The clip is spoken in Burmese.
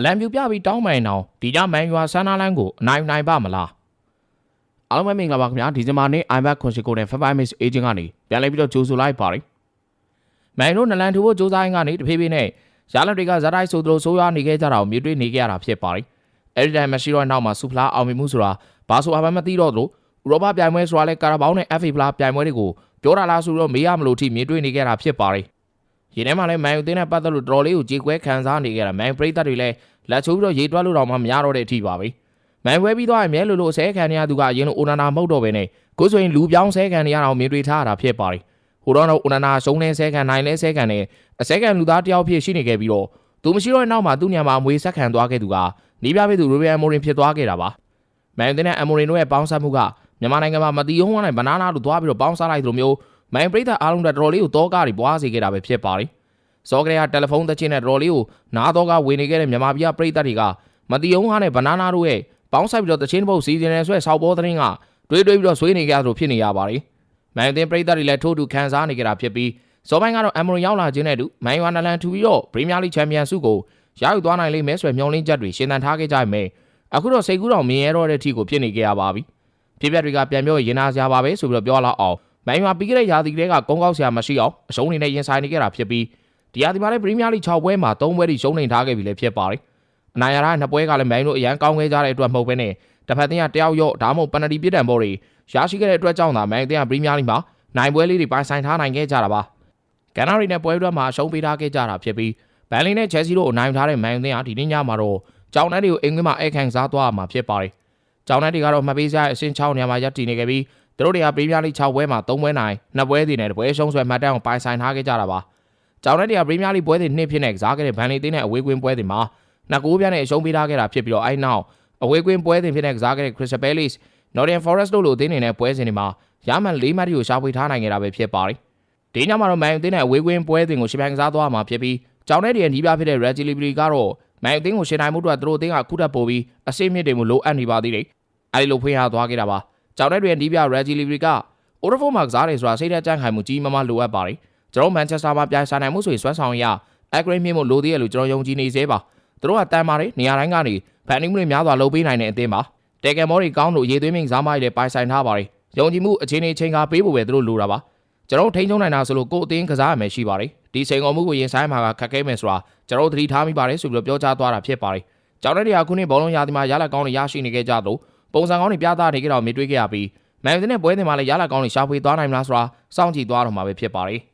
အလံပြူပြပြီးတောင်းပန်အောင်ဒီညမန်ရွာဆန်းနာလန်းကိုအနိုင်နိုင်ပါမလားအားလုံးပဲမင်္ဂလာပါခင်ဗျာဒီဇင်ဘာနေ့ iBack ခွန်ရှိကိုနဲ့ Five Miss Agent ကနေပြန်လည်ပြီးတော့ကြိုဆိုလိုက်ပါတယ်မန်တို့နလန်ထူဖို့စူးစမ်းရင်းကနေတဖြည်းဖြည်းနဲ့ရလက်တွေကဇာတ်တိုက်ဆိုသလိုဆိုးရွားနေခဲ့ကြတာကိုမြင်တွေ့နေခဲ့ရတာဖြစ်ပါတယ်အဲ့ဒီတိုင်းမရှိတော့နောက်မှာစူဖလာအောင်မြင်မှုဆိုတာဘာဆိုအမှမသိတော့သလိုဥရောပပြိုင်ပွဲဆိုတာလဲကာရာဘောင်းနဲ့ FA ဖလားပြိုင်ပွဲတွေကိုပြောတာလားဆိုတော့မေးရမလို့ထိမြင်တွေ့နေခဲ့တာဖြစ်ပါတယ် ရေထဲမှာလည်းမန်ယူတင်းနဲ့ပတ်သက်လို့တော်တော်လေးကိုကြေကွဲခံစားနေကြတာမန်ပရိသတ်တွေလည်းလက်ချိုးပြီးတော့ရေတွက်လို့တော့မှမရတော့တဲ့အထိပါပဲမန်ဝဲပြီးတော့အမြဲလိုလိုဆဲခံနေရသူကအရင်လိုအိုနာနာမဟုတ်တော့ပဲနဲ့ကိုယ်ဆိုရင်လူပြောင်းဆဲခံနေရအောင်မြင်တွေ့ထားရတာဖြစ်ပါတယ်ဟိုတော့တော့အိုနာနာရှုံးနေဆဲခံနိုင်လဲဆဲခံနေအဆဲခံလူသားတယောက်ဖြစ်ရှိနေခဲ့ပြီးတော့သူမရှိတော့တဲ့နောက်မှာသူ့ညမှာမွေးဆက်ခံသွားခဲ့သူကနီးပြပေးသူရိုဘီယန်မိုရင်ဖြစ်သွားခဲ့တာပါမန်ယူတင်းနဲ့အမိုရင်တို့ရဲ့ပေါင်းစပ်မှုကမြန်မာနိုင်ငံမှာမတီးဟုံးနဲ့ဘနာနာတို့သွားပြီးတော့ပေါင်းစားလိုက်သလိုမျိုး မန်ပရိသတ်အားလုံးတော်တော်လေးကိုတောကားတွေပွားစေခဲ့တာပဲဖြစ်ပါတယ်။စောကလေးကတယ်လီဖုန်းသချင်းနဲ့တော်တော်လေးကိုနားတော့ကဝင်နေခဲ့တဲ့မြန်မာပြည်ပရိသတ်တွေကမတီးဟုံးဟာနဲ့ဘနာနာတို့ရဲ့ပေါင်းဆိုင်ပြီးတော့သချင်းပုတ်စီစဉ်နေဆွဲဆောက်ပေါ်သတင်းကတွေးတွေးပြီးတော့ဆွေးနေကြသလိုဖြစ်နေရပါတယ်။မန်တင်ပရိသတ်တွေလည်းထိုးတူခံစားနေကြတာဖြစ်ပြီးစောပိုင်းကတော့အမရွန်ရောက်လာခြင်းနဲ့တူမန်ယူအနလန်ထူပြီးတော့ပရီးမီးယားလိချန်ပီယံဆုကိုရယူသွားနိုင်လိမ့်မယ်ဆိုရမျှော်လင့်ချက်တွေရှင်းသန်ထားခဲ့ကြမယ်။အခုတော့စိတ်ကူးတော်မြင်ရတော့တဲ့အထိကိုဖြစ်နေကြရပါပြီ။ဖြစ်ပျက်တွေကပြန်ပြောရင်နာစရာပါပဲဆိုပြီးတော့ပြောလာအောင် မန်ယူမှာပြီးခဲ့တဲ့ရာသီကလေးကကုန်းကောက်စရာမရှိအောင်အရှုံးနေနဲ့ရင်ဆိုင်နေကြတာဖြစ်ပြီးဒီရာသီမှာလည်းပရီးမီးယားလိ6ပွဲမှာ3ပွဲထိရှုံးနေထားခဲ့ပြီလည်းဖြစ်ပါတယ်။အနိုင်ရတဲ့နှစ်ပွဲကလည်းမန်ယူတို့အရန်ကောင်းခဲ့ကြတဲ့အတွက်မဟုတ်ဘဲနဲ့တစ်ဖက်တင်ကတယောက်ရော့ဒါမှမဟုတ်ပန်နတီပြစ်ဒဏ်ဘောတွေရရှိခဲ့တဲ့အတွက်ကြောင့်သာမန်တင်ကပရီးမီးယားလိမှာနိုင်ပွဲလေးတွေပိုင်ဆိုင်ထားနိုင်ခဲ့ကြတာပါ။ကန်နာရီနဲ့ပွဲတွက်မှာအရှုံးပေးထားခဲ့ကြတာဖြစ်ပြီးဘန်လီနဲ့ချယ်ဆီတို့အနိုင်ထားတဲ့မန်ယူတင်ကဒီနေ့ညမှာတော့ကြောင်နှက်တွေကိုအင်္ဂလိပ်မှာအခန့်စားသွားမှာဖြစ်ပါတယ်။ကြောင်နှက်တွေကတော့မှတ်ပေးစရာအဆင့်6နေရာမှာရပ်တည်နေခဲ့ပြီး သူတို့တွေကပရီးမီးယားလိ6ပွဲမှာ3ပွဲနိုင်2ပွဲစီနဲ့တပွဲရှုံးဆွဲမှတ်တမ်းကိုပိုင်ဆိုင်ထားခဲ့ကြတာပါ။ကြောင်နှက်တွေကပရီးမီးယားလိပွဲတွေနှစ်ဖြစ်နေကစားခဲ့တဲ့ဘန်လီတင်နဲ့အဝေးကွင်းပွဲတွေမှာနှစ်ကိုးပြားနဲ့အရှုံးပေးထားခဲ့တာဖြစ်ပြီးတော့အဲ့နောက်အဝေးကွင်းပွဲစဉ်ဖြစ်တဲ့ကစားခဲ့တဲ့ Crystal Palace, Nottingham Forest တို့လိုအသင်းတွေနဲ့ပွဲစဉ်တွေမှာရမှန်၄မှတ်တွေကိုရှာဖွေထားနိုင်ခဲ့တာပဲဖြစ်ပါတယ်။ဒီညမှာတော့မန်ယူအသင်းနဲ့အဝေးကွင်းပွဲစဉ်ကိုရှင်ပြိုင်ကစားသွားမှာဖြစ်ပြီးကြောင်တဲ့တည်းနီးပြဖြစ်တဲ့ Reggie Libri ကတော့မန်ယူအသင်းကိုရှင်နိုင်မှုအတွက်သူတို့အသင်းကခုထပ်ပို့ပြီးအစိမ့်မြင့်တွေမှုလိုအပ်နေပါသေးတယ်။အဲဒီလိုဖွင့်ရသွားခဲ့တာပါ။ ကြောင်တဲ့တည်းနီးပြ Reggie Libri က Old Trafford မှာကစားတယ်ဆိုတာစိတ်ဓာတ်ကြံ့ခိုင်မှုကြီးမားမားလိုအပ်ပါတယ်။ကျွန်တော်မန်ချက်စတာမှာပြိုင်ဆိုင်နိုင်မှုဆိုရင်စွမ်းဆောင်ရ upgrade မြင့်မှုလိုသေးတယ်လို့ကျွန်တော်ယုံကြည်နေသေးပါ။သူတို့ကတန်ပါတယ်နေရာတိုင်းကနေဖန်တီးမှုတွေများစွာလုပ်ပေးနိုင်တဲ့အသင်းပါ။တေကယ်မော်တွေကောင်းလို့ရေသွင်းမင်းစားမိုက်တွေပိုင်ဆိုင်ထားပါတယ်။ယုံကြည်မှုအခြေအနေချိန်ကပေးဖို့ပဲသူတို့လိုတာပါ။ကျွန်တော်ထိန်းချုပ်နိုင်တာဆိုလို့ကိုယ်အသင်းကစားရမယ်ရှိပါတယ်။ဒီချိန်ကုန်မှုကိုရင်ဆိုင်မှာကခက်ခဲမယ်ဆိုတာကျွန်တော်သတိထားမိပါတယ်ဆိုပြီးတော့ပြောကြားသွားတာဖြစ်ပါတယ်။ကျောင်းတဲ့တရားခုနှစ်ဘောလုံးရာသီမှာရလက်ကောင်းတွေရရှိနေခဲ့ကြသလို ပုံစံကောင်းတွေပြသနေကြတော့မြင်တွေ့ခဲ့ရပြီးမန်ယူနဲ့ပွဲတင်မှာလည်းရလက်ကောင်းတွေရှာဖွေသွားနိုင်မလားဆိုတာစောင့်ကြည့်သွားတော့မှာပဲဖြစ်ပါတယ်။